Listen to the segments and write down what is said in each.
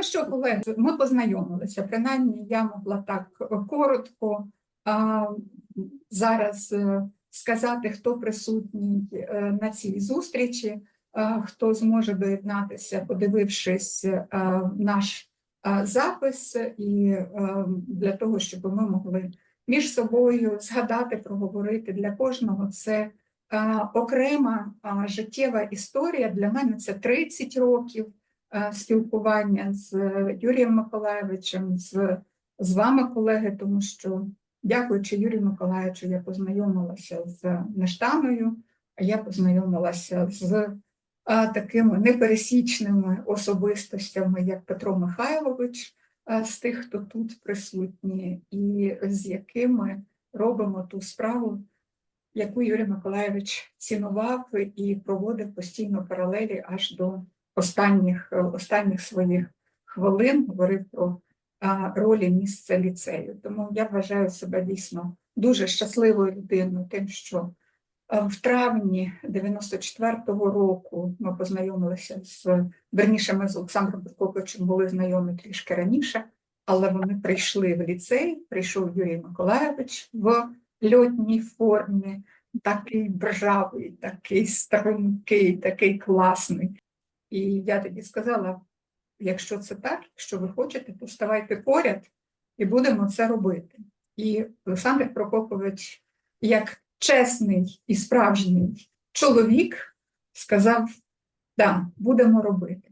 Ну що, колеги, ми познайомилися. Принаймні, я могла так коротко а, зараз е, сказати, хто присутній е, на цій зустрічі, е, хто зможе доєднатися, подивившись наш запис, і для того, щоб ми могли між собою згадати, проговорити для кожного це. Окрема життєва історія для мене це 30 років спілкування з Юрієм Миколаєвичем, з, з вами, колеги, тому що, дякуючи Юрію Миколаївичу, я познайомилася з Нештаною, а я познайомилася з е, такими непересічними особистостями, як Петро Михайлович, е, з тих, хто тут присутні, і з якими робимо ту справу, яку Юрій Миколаєвич цінував і проводив постійно паралелі аж до останніх, е, останніх своїх хвилин, говорив про ролі місця ліцею. Тому я вважаю себе дійсно дуже щасливою людиною, тим, що е, в травні 94-го року ми познайомилися з верніше, ми з Олександром Прокоповичем були знайомі трішки раніше, але вони прийшли в ліцей, прийшов Юрій Миколаєвич в льотній формі, такий бражавий, такий стрункий, такий класний. І я тоді сказала: якщо це так, якщо ви хочете, то ставайте поряд і будемо це робити. І Олександр Прокопович, як чесний і справжній чоловік, сказав: да, будемо робити.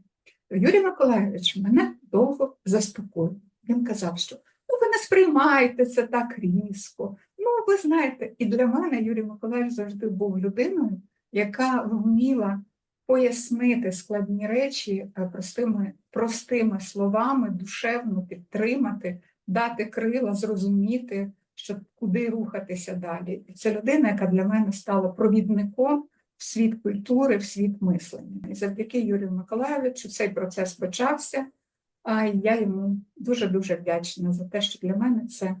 Юрій Миколаївич мене довго заспокоїв. Він казав, що ну, ви не сприймаєте це так різко. Ну, ви знаєте, і для мене Юрій Миколаївич завжди був людиною, яка вміла пояснити складні речі е, простими, простими словами, душевно підтримати, дати крила, зрозуміти, що куди рухатися далі. І це людина, яка для мене стала провідником в світ культури, в світ мислення. І завдяки Юрію Миколаєвичу цей процес почався. А я йому дуже дуже вдячна за те, що для мене це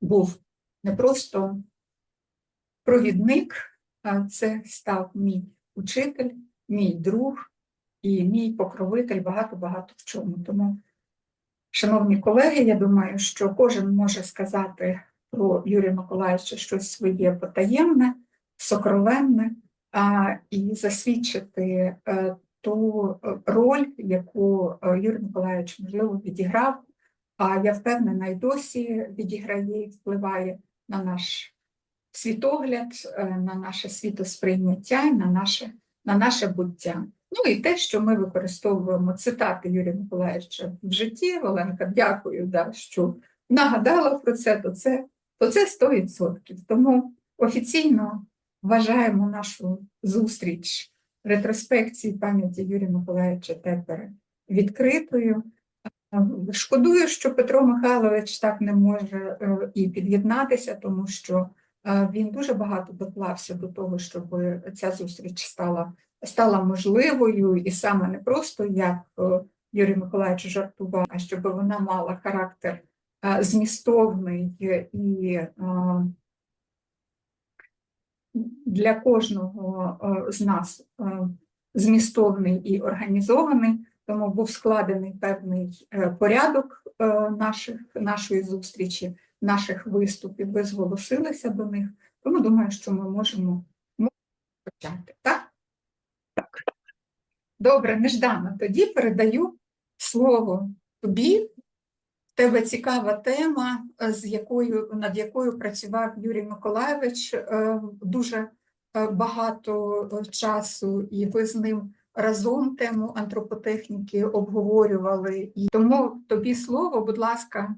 був не просто провідник, а це став мій учитель, мій друг і мій покровитель багато-багато в чому. Тому, шановні колеги, я думаю, що кожен може сказати про Юрія Миколаївича щось своє потаємне, сокровенне а, і засвідчити е, ту е, роль, яку е, Юрій Миколаївич, можливо, відіграв, а я впевнена, і досі відіграє і впливає на наш світогляд, е, на наше світосприйняття, і на наше, на наше буття. Ну і те, що ми використовуємо цитати Юрія Миколаївича в житті, Оленка, дякую, да, що нагадала про це, то це, то це 100%. Тому офіційно вважаємо нашу зустріч ретроспекції пам'яті Юрія Миколаївича Тепера відкритою. Шкодую, що Петро Михайлович так не може е, і під'єднатися, тому що він дуже багато доклався до того, щоб ця зустріч стала, стала можливою, і саме не просто як е, Юрій Миколаївич жартував, а щоб вона мала характер е, змістовний і е, для кожного е, з нас е, змістовний і організований, тому був складений певний е, порядок е, наших, нашої зустрічі, наших виступів. Ви зголосилися до них, тому думаю, що ми можемо, почати. Так? Так. Добре, Неждана, тоді передаю слово тобі. Тебе цікава тема, з якою, над якою працював Юрій Миколаєвич е, дуже е, багато часу, і ви з ним разом тему антропотехніки обговорювали. І тому тобі слово, будь ласка,